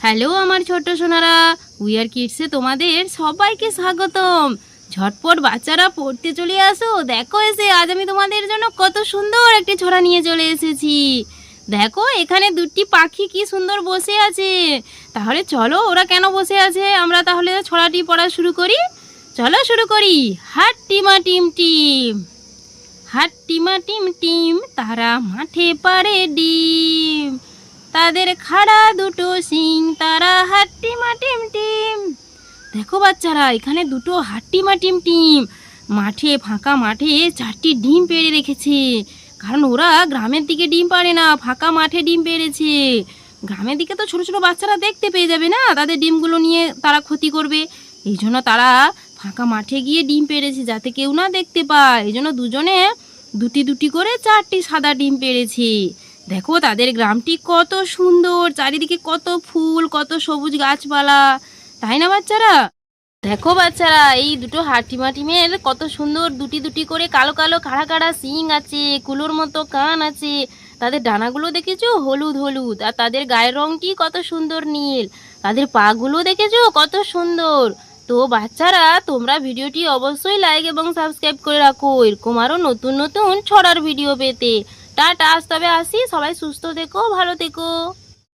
Hello আমার ছোট্ট Sonara wear কিডসে তোমাদের সবাইকে স্বাগতম। ঝটপট বাচ্চারা পড়তে চলে আসো। দেখো এসে, আজ আমি তোমাদের জন্য কত সুন্দর একটি ছড়া নিয়ে চলে এসেছি। দেখো, এখানে দুটি পাখি কি সুন্দর বসে আছে। তাহলে চলো, ওরা কেন বসে আছে? আমরা তাহলে ছড়াটি পড়া শুরু করি। চলো শুরু করি। হাট টিমা টিম টিম। হাট টিমা টিম টিম, তারা মাঠে পারে ডিম। তাদের খাড়া দুটো সিং তারা হাট্টি মাটিম টিম। দেখো বাচ্চারা, এখানে দুটো হাট্টি মাটিম টিম। মাঠে, ফাঁকা মাঠে চারটি ডিম পেড়ে রেখেছে। কারণ ওরা গ্রামের দিকে ডিম পারে না, ফাঁকা মাঠে ডিম পেড়েছে। গ্রামের দিকে তো ছোট ছোট বাচ্চারা দেখতে পেয়ে যাবে না, তাদের ডিমগুলো নিয়ে তারা ক্ষতি করবে। এই জন্য তারা ফাঁকা মাঠে গিয়ে ডিম পেড়েছে, যাতে কেউ না দেখতে পায়। এই জন্য দুজনে দুটি দুটি করে চারটি সাদা ডিম পেড়েছে। দেখো তাদের গ্রামটি কত সুন্দর, চারিদিকে কত ফুল, কত সবুজ গাছপালা। তাই না বাচ্চারা? দেখো বাচ্চারা, এই দুটো হাটিমাটিমের কত সুন্দর দুটি দুটি করে কালো কালো কাড়া কাড়া সিং আছে, কুলোর মতো কান আছে। তাদের ডানাগুলো দেখেছ? হলুদ হলুদ। আর তাদের গায়ের রংটি কত সুন্দর নীল। তাদের পাগুলো দেখেছ? কত সুন্দর। তো বাচ্চারা, তোমরা ভিডিওটি অবশ্যই লাইক এবং সাবস্ক্রাইব করে রাখো। এরকম আরও নতুন নতুন ছড়ার ভিডিও পেতে। টাটা আজ তবে আসি। সবাই সুস্থ থেকো ভালো থেকো।